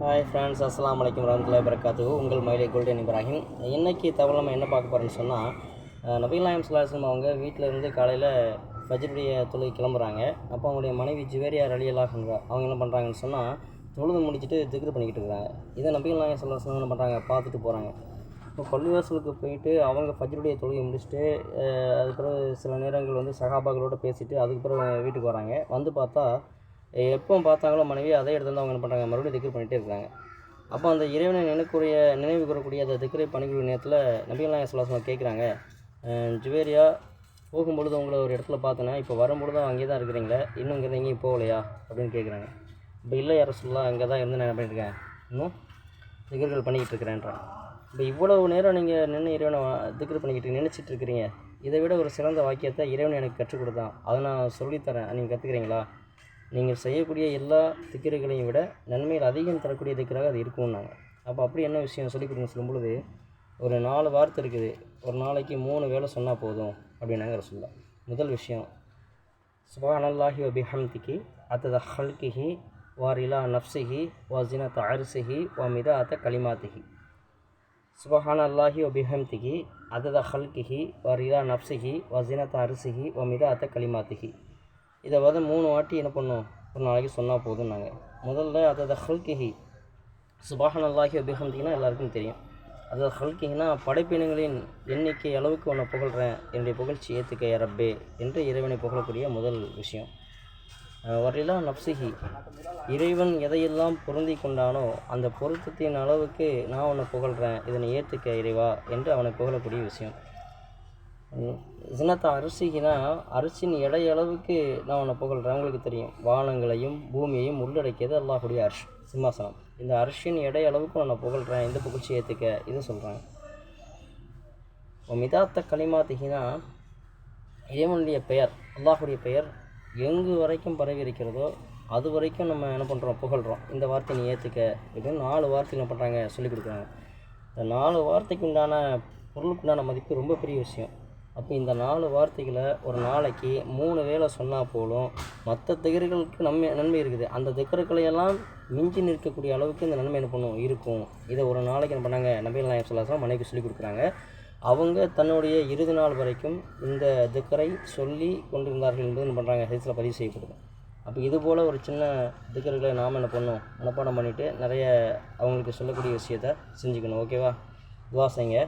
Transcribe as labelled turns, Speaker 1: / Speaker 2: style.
Speaker 1: Hi friends அஸ்லாம் வலைக்கம் வரமத்துல்லாஹி வரகாத்து உங்கள் மயிலை கோல்டன் இப்ராஹிம் இன்னைக்கு தவிர நம்ம என்ன பார்க்க போகிறோம்னு சொன்னால் நபீல் நாயம் அவங்க வீட்டில் இருந்து காலையில் ஃபஜ்ருடைய தொழுகை கிளம்புறாங்க. அப்போ அவங்களுடைய மனைவி ஜுவேரியா ரலியலாகன்றா அவங்க என்ன பண்ணுறாங்கன்னு சொன்னால் தொழுது முடிச்சுட்டு திக்ரு பண்ணிக்கிட்டு இருக்கிறாங்க இதை நபீல் நாயம் சுல்லாஸ்லம் என்ன பண்ணுறாங்க பார்த்துட்டு போகிறாங்க இப்போ பள்ளிவாசலுக்கு போயிட்டு அவங்க ஃபஜ்ருடைய தொழுகை முடிச்சுட்டு அதுக்கு பிறகு சில நேரங்கள் வந்து சகாபாக்களோட பேசிவிட்டு அதுக்கு பிறகு வீட்டுக்கு வராங்க. வந்து பார்த்தா எப்போ பார்த்தாங்களோ மனைவி அதே இடத்துல வந்து அவங்க என்ன பண்ணுறாங்க மறுபடியும் திக்ரு பண்ணிகிட்டே இருக்காங்க. அப்போ அந்த இறைவனை நினைக்கூடிய நினைவு கூறக்கூடிய அந்த திக்ரை பண்ணிக்கூடிய நேரத்தில் நபிகள்லாம் நாயகம் சொல்லாசமாக கேட்குறாங்க ஜுவேரியா போகும்பொழுது உங்களை ஒரு இடத்துல பார்த்தேன்னா இப்போ வரும்பொழுது அங்கே தான் இருக்கிறீங்களே இன்னும் இங்கே எங்கேயும் போகலையா? அப்படின்னு கேட்குறாங்க இப்போ இல்லை யார சொல்லலாம் அங்கே தான் இருந்து நான் என்ன பண்ணியிருக்கேன் இன்னும் திகர்கள் பண்ணிக்கிட்டு இருக்கிறேன்றான் இப்போ இவ்வளவு நேரம் நீங்கள் நின்று இறைவனை திக்ரு பண்ணிக்கிட்டு நினச்சிட்டு இருக்கிறீங்க. இதை விட ஒரு சிறந்த வாக்கியத்தை இறைவன் எனக்கு கற்றுக் கொடுத்தான். அதை நான் சொல்லித்தரேன். நீங்கள் கற்றுக்கிறீங்களா நீங்கள் செய்யக்கூடிய எல்லா திக்கிரைகளையும் விட நன்மையில் அதிகம் தரக்கூடிய திக்கராக அது இருக்கும்னாங்க. அப்போ அப்படி என்ன விஷயம் சொல்லிக் கொடுங்க சொல்லும்பொழுது ஒரு நாலு வார்த்தை இருக்குது ஒரு நாளைக்கு மூணு வேளை சொன்னால் போதும் அப்படின்னாங்க சொல்லலாம் முதல் விஷயம் சுபானல்லாஹி வபிஹம்திகி அத்தத ஹல்கிஹி வாரிலா நஃப்சிஹி வசினத் அரிசிஹி மிதா அத்த கலிமாத்திஹி. சுபஹான் அல்லாஹி வபிஹம்திகி அதத ஹல்கிஹி வரிலா நஃப்சிஹி வசினத் அரிசிஹி மிதா அத்த கலிமாத்திஹி. இதை வந்து மூணு வாட்டி என்ன பண்ணும் ஒரு நாளைக்கு சொன்னால் போதும் நாங்கள் முதல்ல அதத ஹல்கிஹி சுபாஹன் அல்லாஹி வபிஹம்திகினா எல்லாருக்கும் தெரியும். அதாவது ஹல்கிஹினா படைப்பினங்களின் எண்ணிக்கை அளவுக்கு உன்னை புகழ்கிறேன் என்னுடைய புகழ்ச்சி ஏற்றுக்க ரப்பே என்று இறைவனை புகழக்கூடிய முதல் விஷயம். வரிலா நப்சிஹி இறைவன் எதையெல்லாம் பொருந்தி கொண்டானோ அந்த பொருத்தத்தின் அளவுக்கு நான் உன்னை புகழ்கிறேன் இதனை ஏற்றுக்க இறைவா என்று அவனை புகழக்கூடிய விஷயம். சின்னத்தை அரிசிக்குனா அரிசின் எடை அளவுக்கு நான் உன்னை புகழ்கிறேன் உங்களுக்கு தெரியும். வானங்களையும் பூமியையும் உள்ளடக்கியது அல்லாஹுடைய அரிஷ் சிம்மாசனம். இந்த அரிசியின் எடை அளவுக்கு உன்னை புகழ்கிறேன் இந்த புகழ்ச்சி ஏற்றுக்க இதை சொல்கிறாங்க மிதாத்த களிமாத்திகினா இறைவனுடைய பெயர் அல்லாஹுடைய பெயர் எங்கு வரைக்கும் பரவி இருக்கிறதோ அது வரைக்கும் நம்ம என்ன பண்ணுறோம் புகழ்கிறோம் இந்த வார்த்தை நீ ஏற்றுக்க அப்படின்னு நாலு வார்த்தை என்ன பண்ணுறாங்க சொல்லிக் கொடுக்குறாங்க. இந்த நாலு வார்த்தைக்கு உண்டான பொருளுக்குண்டான மதிப்பு ரொம்ப பெரிய விஷயம். அப்போ இந்த நாலு வார்த்தைகளை ஒரு நாளைக்கு மூணு வேளை சொன்னால் போலும் மற்ற திகர்களுக்கு நன்மை நன்மை இருக்குது. அந்த திகர்களையெல்லாம் மிஞ்சி நிற்கக்கூடிய அளவுக்கு இந்த நன்மை என்ன பண்ணும்? இருக்கும். இதை ஒரு நாளைக்கு என்ன பண்ணாங்க? நபிகள் நாயம் சொல்லாசம் மனைவிக்கு சொல்லி கொடுக்குறாங்க. அவங்க தன்னுடைய இறுதி நாள் வரைக்கும் இந்த திக்கரை சொல்லி கொண்டிருந்தார்கள் என்பது என்ன பண்ணுறாங்க ஹெல்த்தில் பதிவு செய்யப்படுது. அப்போ இது போல் ஒரு சின்ன திக்கர்களை நாம் என்ன பண்ணோம் மனப்பாடம் பண்ணிவிட்டு நிறைய அவங்களுக்கு சொல்லக்கூடிய விஷயத்த செஞ்சுக்கணும். ஓகேவா? துவா செய்யுங்க.